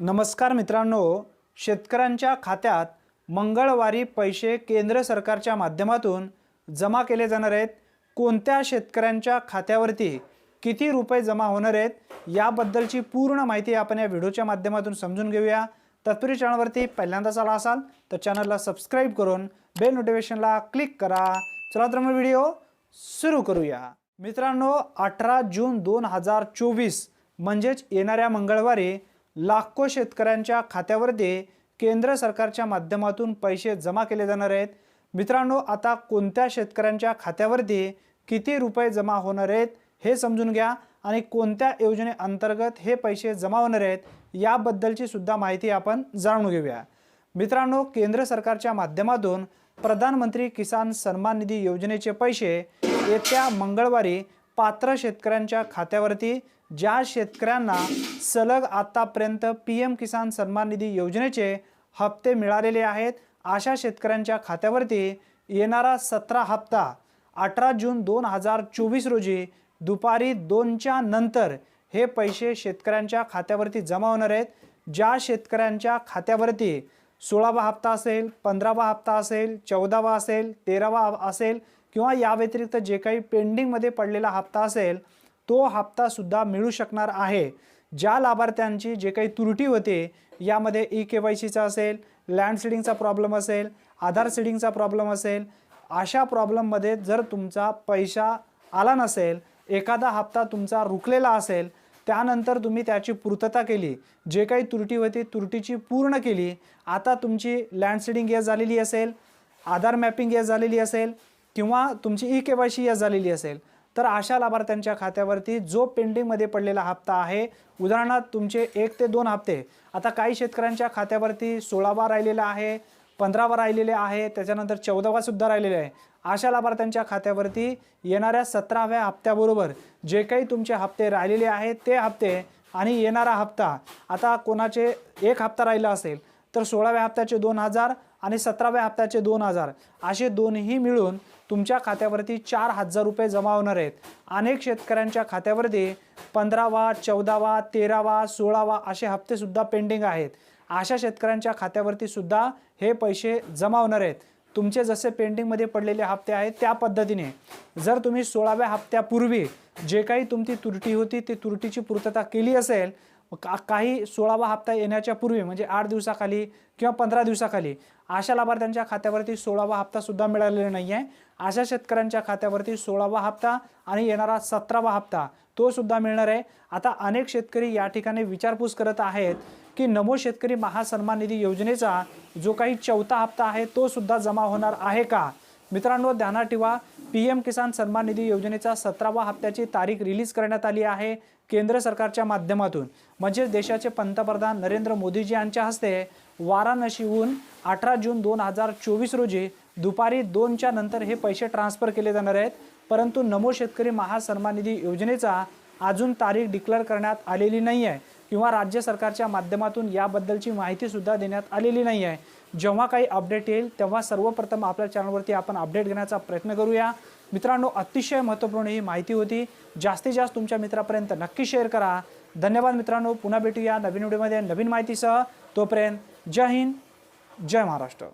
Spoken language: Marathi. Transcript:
नमस्कार मित्रांनो शेतकऱ्यांच्या खात्यात मंगळवारी पैसे केंद्र सरकारच्या माध्यमातून जमा केले जाणार आहेत. कोणत्या शेतकऱ्यांच्या खात्यावरती किती रुपये जमा होणार आहेत याबद्दलची पूर्ण माहिती आपण या व्हिडिओच्या माध्यमातून समजून घेऊया. तत्पूर्वी चॅनलवरती पहिल्यांदाच आला असाल तर चॅनलला सबस्क्राईब करून बेल नोटिफिकेशनला क्लिक करा. चला तर मग व्हिडिओ सुरू करूया. मित्रांनो अठरा जून दोन हजार चोवीस म्हणजेच येणाऱ्या मंगळवारी लाखो शेतकऱ्यांच्या खात्यावरती केंद्र सरकारच्या माध्यमातून पैसे जमा केले जाणार आहेत. मित्रांनो आता कोणत्या शेतकऱ्यांच्या खात्यावरती किती रुपये जमा होणार आहेत हे समजून घ्या. आणि कोणत्या योजनेअंतर्गत हे पैसे जमा होणार आहेत याबद्दलची सुद्धा माहिती आपण जाणून घेऊया. मित्रांनो केंद्र सरकारच्या माध्यमातून प्रधानमंत्री किसान सन्मान निधी योजनेचे पैसे येत्या मंगळवारी पात्र शेतकऱ्यांच्या खात्यावरती ज्या शेतकऱ्यांना सलग आतापर्यंत पी एम किसान सन्मान निधी योजनेचे हप्ते मिळालेले आहेत अशा शेतकऱ्यांच्या खात्यावरती येणारा सतरा हप्ता अठरा जून दोन हजार चोवीस रोजी दुपारी दोनच्या नंतर हे पैसे शेतकऱ्यांच्या खात्यावरती जमा होणार आहेत. ज्या शेतकऱ्यांच्या खात्यावरती सोळावा हप्ता असेल पंधरावा हप्ता असेल चौदावा असेल तेरावा असेल किंवा या व्यतिरिक्त जे काही पेंडिंगमध्ये पडलेला हप्ता असेल तो हप्तासुद्धा मिळू शकणार आहे. ज्या लाभार्थ्यांची जे काही त्रुटी होते यामध्ये ई के वाय सीचा असेल लँड सिडिंगचा प्रॉब्लेम असेल आधार सिडिंगचा प्रॉब्लेम असेल अशा प्रॉब्लेममध्ये जर तुमचा पैसा आला नसेल एखादा हप्ता तुमचा रुकलेला असेल त्यानंतर तुम्ही त्याची पूर्तता केली. जे काही त्रुटी होती त्रुटीची पूर्ण केली. आता तुमची लँडसिडिंग यस झालेली असेल आधार मॅपिंग यस झालेली असेल किंवा तुमची ई के वाय सी यस झालेली असेल तर अशा लाभार्थ्यांच्या खात्यावरती जो पेंडिंगमध्ये पडलेला हप्ता आहे उदाहरणार्थ तुमचे एक ते दोन हप्ते आता काही शेतकऱ्यांच्या खात्यावरती सोळावा राहिलेला आहे पंधरावा राहिलेले आहे त्याच्यानंतर चौदावा सुद्धा राहिलेले आहे अशा लाभार्थ्यांच्या खात्यावरती येणाऱ्या सतराव्या हप्त्याबरोबर जे काही तुमचे हप्ते राहिलेले आहेत ते हप्ते आणि येणारा हप्ता आता कोणाचे एक हप्ता राहिला असेल तर सोळाव्या हप्त्याचे दोन हजार आणि सतराव्या हप्त्याचे दोन हजार असे दोन्ही मिळून तुमच्या खात्यावरती चार हजार रुपये जमा होणार आहेत. अनेक शेतकऱ्यांच्या खात्यावरती पंधरावा चौदावा तेरावा सोळावा असे हप्तेसुद्धा पेंडिंग आहेत. अशा शेतकऱ्यांच्या खात्यावरती सुद्धा हे पैसे जमा होणार आहेत. तुमचे जसे पेंडिंगमध्ये पडलेले हप्ते आहेत त्या पद्धतीने. जर तुम्ही सोळाव्या हप्त्यापूर्वी जे काही तुमची त्रुटी होती ती त्रुटीची पूर्तता केली असेल का काही सोळावा हप्ता येण्याच्या पूर्वी म्हणजे आठ दिवसाखाली किंवा पंधरा दिवसाखाली अशा लाभार्थ्यांच्या खात्यावरती सोळावा हप्तासुद्धा मिळालेला नाही आहे. अशा शेतकऱ्यांच्या खात्यावरती सोळावा हप्ता आणि येणारा सतरावा हप्ता तो सुद्धा मिळणार आहे. आता अनेक शेतकरी या ठिकाणी विचारपूस करत आहेत की नमो शेतकरी महासन्मान निधी योजनेचा जो काही चौथा हप्ता आहे तो सुद्धा जमा होणार आहे का? मित्रांनो ध्यानात ठेवा पी एम किसान सन्मान निधी योजनेचा सतरावा हप्त्याची तारीख रिलीज करण्यात आली आहे केंद्र सरकारच्या माध्यमातून. म्हणजेच देशाचे पंतप्रधान नरेंद्र मोदीजी यांच्या हस्ते वाराणसीहून अठरा जून दोन हजार चोवीस रोजी दुपारी दोनच्या नंतर हे पैसे ट्रान्सफर केले जाणार आहेत. परंतु नमो शेतकरी महासन्मान निधी योजनेचा अजून तारीख डिक्लेअर करण्यात आलेली नाही आहे किंवा राज्य सरकारच्या माध्यमातून याबद्दलची माहितीसुद्धा देण्यात आलेली नाही आहे. जेव्हा काही अपडेट येईल तेव्हा सर्वप्रथम आपल्या चॅनलवरती आपण अपडेट घेण्याचा प्रयत्न करूया. मित्रांनो अतिशय महत्त्वपूर्ण ही माहिती होती. जास्तीत जास्त तुमच्या मित्रापर्यंत नक्की शेअर करा. धन्यवाद मित्रांनो. पुन्हा भेटूया नवीन व्हिडिओमध्ये नवीन माहितीसह. तोपर्यंत जय हिंद जय महाराष्ट्र.